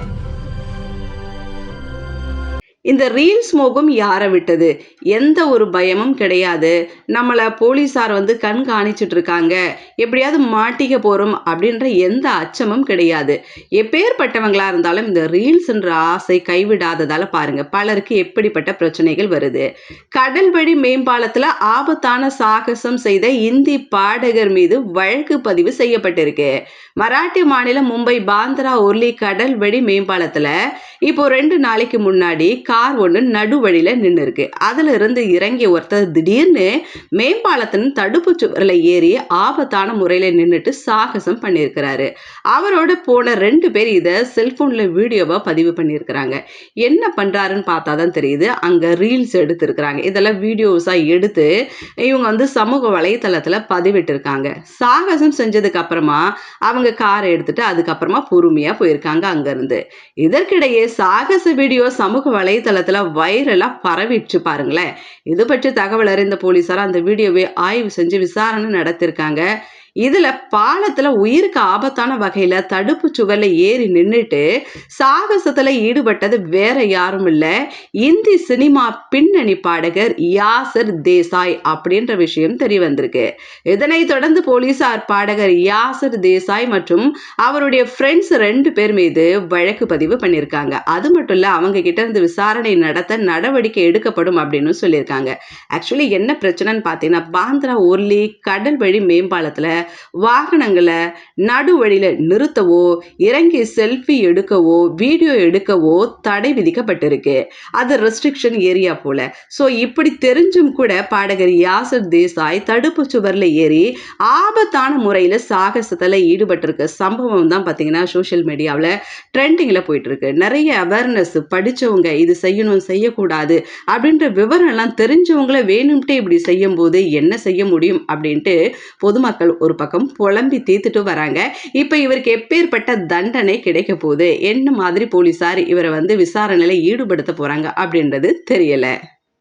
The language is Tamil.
Thank you. இந்த ரீல்ஸ் மோகம் யாரை விட்டது? எந்த ஒரு பயமும் கிடையாது. நம்மளை போலீஸார் வந்து கண்காணிச்சிட்டு இருக்காங்க. எப்படியாவது மாட்டிக்க போகிறோம் அப்படின்ற எந்த அச்சமும் கிடையாது. எப்பேற்பட்டவங்களாக இருந்தாலும் இந்த ரீல்ஸ்ன்ற ஆசை கைவிடாததால் பாருங்கள் பலருக்கு எப்படிப்பட்ட பிரச்சனைகள் வருது. கடல் வழி மேம்பாலத்தில் ஆபத்தான சாகசம் செய்த இந்தி பாடகர் மீது வழக்கு பதிவு செய்யப்பட்டிருக்கு. மராட்டி மாநிலம் மும்பை பாந்திரா ஒர்லி கடல் வழி மேம்பாலத்தில் இப்போ ரெண்டு நாளைக்கு முன்னாடி கார் ஒன்று நடுவழியில் நின்று இருக்கு அதுல இருந்து இறங்கிய ஒருத்தர் திடீர்னு மேம்பாலத்தின் தடுப்பு சுவரில் ஏறி ஆபத்தான முறையில் நின்றுட்டு சாகசம் பண்ணியிருக்கிறாரு. அவரோட போன ரெண்டு பேர் இதை செல்ஃபோனில் வீடியோவாக பதிவு பண்ணியிருக்கிறாங்க. என்ன பண்ணுறாருன்னு பார்த்தா தான் தெரியுது. அங்கே ரீல்ஸ் எடுத்திருக்கிறாங்க. இதெல்லாம் வீடியோஸாக எடுத்து இவங்க வந்து சமூக வலைத்தளத்தில் பதிவிட்டிருக்காங்க. சாகசம் செஞ்சதுக்கு அப்புறமா அவங்க காரை எடுத்துட்டு அதுக்கப்புறமா பொறுமையாக போயிருக்காங்க அங்கேருந்து. இதற்கிடையே சாகச வீடியோ சமூக வலைதளத்தில் வைரலாக பரவிட்டு பாருங்களேன். இது பற்றி தகவல் அறிந்த போலீஸார் அந்த வீடியோவை ஆய்வு செஞ்சு விசாரணை நடத்திருக்காங்க. இதுல பாலத்துல உயிருக்கு ஆபத்தான வகையில தடுப்பு சுவர்ல ஏறி நின்றுட்டு சாகசத்துல ஈடுபட்டது வேற யாரும் இல்ல. இந்தி சினிமா பின்னணி பாடகர் யாசர் தேசாய் அப்படின்ற விஷயம் தெரிய வந்திருக்கு இதனைத் தொடர்ந்து போலீசார் பாடகர் யாசர் தேசாய் மற்றும் அவருடைய ஃப்ரெண்ட்ஸ் ரெண்டு பேர் மீது வழக்கு பதிவு பண்ணியிருக்காங்க அது மட்டும் இல்ல அவங்க கிட்ட இருந்து விசாரணை நடத்த நடவடிக்கை எடுக்கப்படும் அப்படின்னு சொல்லியிருக்காங்க. ஆக்சுவலி என்ன பிரச்சனைன்னு பார்த்தீங்கன்னா பாந்திரா ஒர்லி கடல் வழி மேம்பாலத்துல வாகனங்களை நடு வழியில் நிறுத்தவோ இறங்கி செல்ஃபி எடுக்கவோ வீடியோ எடுக்கவோ தடை விதிக்கப்பட்டிருக்கு. அது ரெஸ்ட்ரிக்ஷன் ஏரியா போல. ஸோ இப்படி தெரிஞ்சும் கூட பாடகர் யாசர் தேசாய் தடுப்பு சுவரில் ஏறி ஆபத்தான முறையில் சாகசத்தில் ஈடுபட்டிருக்க சம்பவம் தான் பார்த்தீங்கன்னா சோஷியல் மீடியாவில் ட்ரெண்டிங்கில் போயிட்டுருக்கு. நிறைய அவேர்னஸ் படித்தவங்க இது செய்யணும் செய்யக்கூடாது அப்படின்ற விவரம்லாம் தெரிஞ்சவங்கள வேணும்ட்டே இப்படி செய்யும் போது என்ன செய்ய முடியும் அப்படின்ட்டு பொதுமக்கள் ஒரு பக்கம் புலம்பி தீர்த்துட்டு வராங்க. இப்போ இவருக்கு எப்பேற்பட்ட தண்டனை கிடைக்க போகுது? என்ன மாதிரி போலீஸார் இவரை வந்து விசாரணையில் ஈடுபடுத்த போகிறாங்க அப்படின்றது தெரியலை.